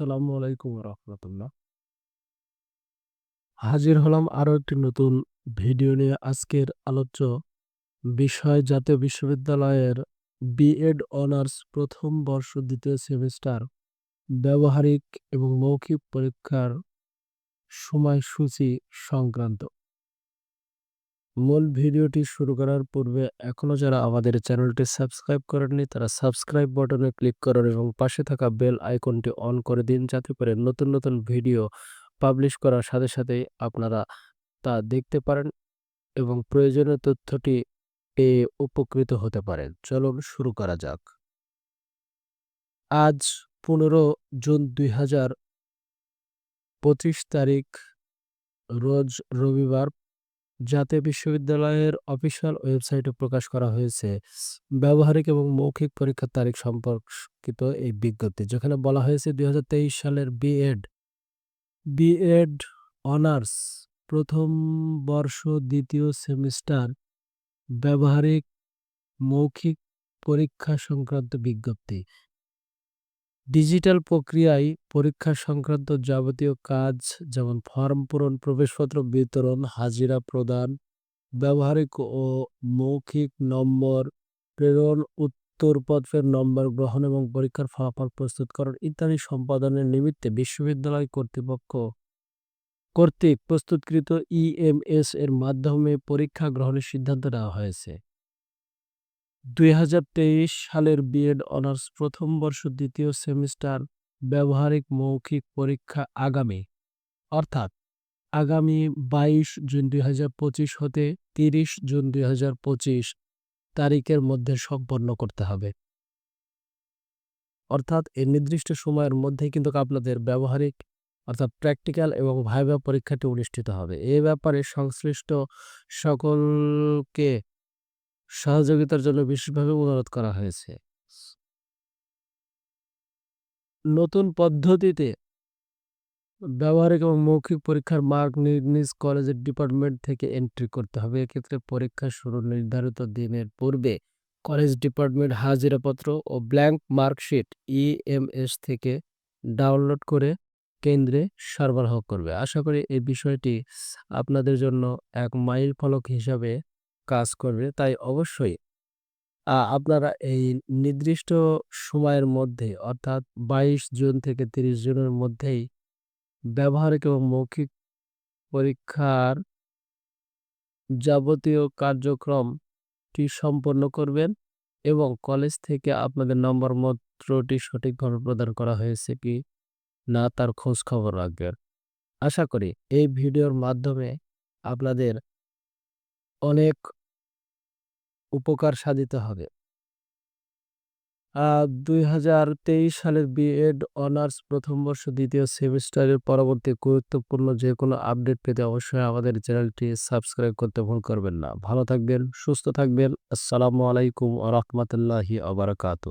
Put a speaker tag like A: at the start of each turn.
A: আসসালামু আলাইকুম রহমতুল্লাহ। হাজির হলাম আরও একটি নতুন ভিডিও নিয়ে। আজকের আলোচ্য বিষয়, জাতীয় বিশ্ববিদ্যালয়ের বিএড অনার্স প্রথম বর্ষ, দ্বিতীয় সেমিস্টার ব্যবহারিক এবং মৌখিক পরীক্ষার সময়সূচি সংক্রান্ত। মূল ভিডিওটি শুরু করার পূর্বে এখনও যারা আমাদের চ্যানেলটি সাবস্ক্রাইব করেননি, তারা সাবস্ক্রাইব বাটনে ক্লিক করুন এবং পাশে থাকা বেল আইকনটি অন করে দিন যাতে করে নতুন নতুন ভিডিও পাবলিশ করার সাথে সাথেই আপনারা তা দেখতে পারেন এবং প্রয়োজনীয় তথ্যটি পেয়ে উপকৃত হতে পারেন। চলুন শুরু করা যাক। আজ পনেরো জুন দুই হাজার পঁচিশ তারিখ, রোজ রবিবার জাতীয় বিশ্ববিদ্যালয়ের অফিসিয়াল ওয়েবসাইটে প্রকাশ করা হয়েছে। ব্যবহারিক এবং মৌখিক পরীক্ষার তারিখ সম্পর্কিত এই বিজ্ঞপ্তি, যেখানে বলা হয়েছে দুই হাজার তেইশ সালের বিএড বিএড অনার্স প্রথম বর্ষ দ্বিতীয় সেমিস্টার ব্যবহারিক, মৌখিক পরীক্ষা সংক্রান্ত বিজ্ঞপ্তি। ডিজিটাল প্রক্রিয়ায় পরীক্ষা সংক্রান্ত যাবতীয় কাজ, যেমন ফর্ম পূরণ, প্রবেশপত্র বিতরণ, হাজিরা প্রদান, ব্যবহারিক ও মৌখিক নম্বর, প্রেরণ, উত্তরপত্রের নম্বর গ্রহণ এবং পরীক্ষার ফলাফল প্রস্তুতকরণ ইত্যাদি সম্পাদনের নিমিত্তে বিশ্ববিদ্যালয় কর্তৃপক্ষ কর্তৃক প্রস্তুতকৃত ইএমএস এর মাধ্যমে পরীক্ষা গ্রহণের সিদ্ধান্ত নেওয়া হয়েছে। দুই হাজার তেইশ সালের বিএড অনার্স প্রথম বর্ষ দ্বিতীয় সেমিস্টার ব্যবহারিক মৌখিক পরীক্ষা আগামী। অর্থাৎ, আগামী বাইশ জুন দুই হাজার পঁচিশ হতে তিরিশ জুন দুই হাজার পঁচিশ তারিখের মধ্যে সম্পন্ন করতে হবে। অর্থাৎ এই নির্দিষ্ট সময়ের মধ্যে কিন্তু আপনাদের ব্যবহারিক, অর্থাৎ প্র্যাকটিক্যাল এবং ভাইভা পরীক্ষাটি অনুষ্ঠিত হবে। এ ব্যাপারে সংশ্লিষ্ট সকলকে সহযোগিতার জন্য বিশেষভাবে অনুরোধ করা হয়েছে। নতুন পদ্ধতিতে ব্যবহারিক এবং মৌখিক পরীক্ষার মার্ক নিজ কলেজের ডিপার্টমেন্ট থেকে এন্ট্রি করতে হবে। এক্ষেত্রে পরীক্ষা শুরু নির্ধারিত দিনের পূর্বে কলেজ ডিপার্টমেন্ট হাজিরাপত্র ও ব্ল্যাঙ্ক মার্কশিট ইএমএস থেকে ডাউনলোড করে কেন্দ্রে সরবরাহ করবে। আশা করি এই বিষয়টি আপনাদের জন্য এক মাইল ফলক হিসাবে কাজ করবে, তাই অবশ্যই আপনারা এই নির্দিষ্ট সময়ের মধ্যে, অর্থাৎ বাইশ জুন থেকে তিরিশ জুনের মধ্যেই ব্যবহারিক এবং মৌখিক পরীক্ষার যাবতীয় কার্যক্রমটি সম্পন্ন করবেন এবং কলেজ থেকে আপনাদের নম্বর মন্ত্রটি সঠিকভাবে প্রদান করা হয়েছে কি না, তার খোঁজ খবর রাখবেন আশা করি এই ভিডিওর মাধ্যমে আপনাদের অনেক উপকার সাধিত হবে। দুই হাজার তেইশ সালের বিএড অনার্স প্রথম বর্ষ, দ্বিতীয় সেমিস্টারের পরবর্তী গুরুত্বপূর্ণ যে কোনো আপডেট পেতে অবশ্যই আমাদের চ্যানেলটি সাবস্ক্রাইব করতে ভুল করবেন না। ভালো থাকবেন, সুস্থ থাকবেন। আসসালামু আলাইকুম রহমতুল্লাহি আবরকাত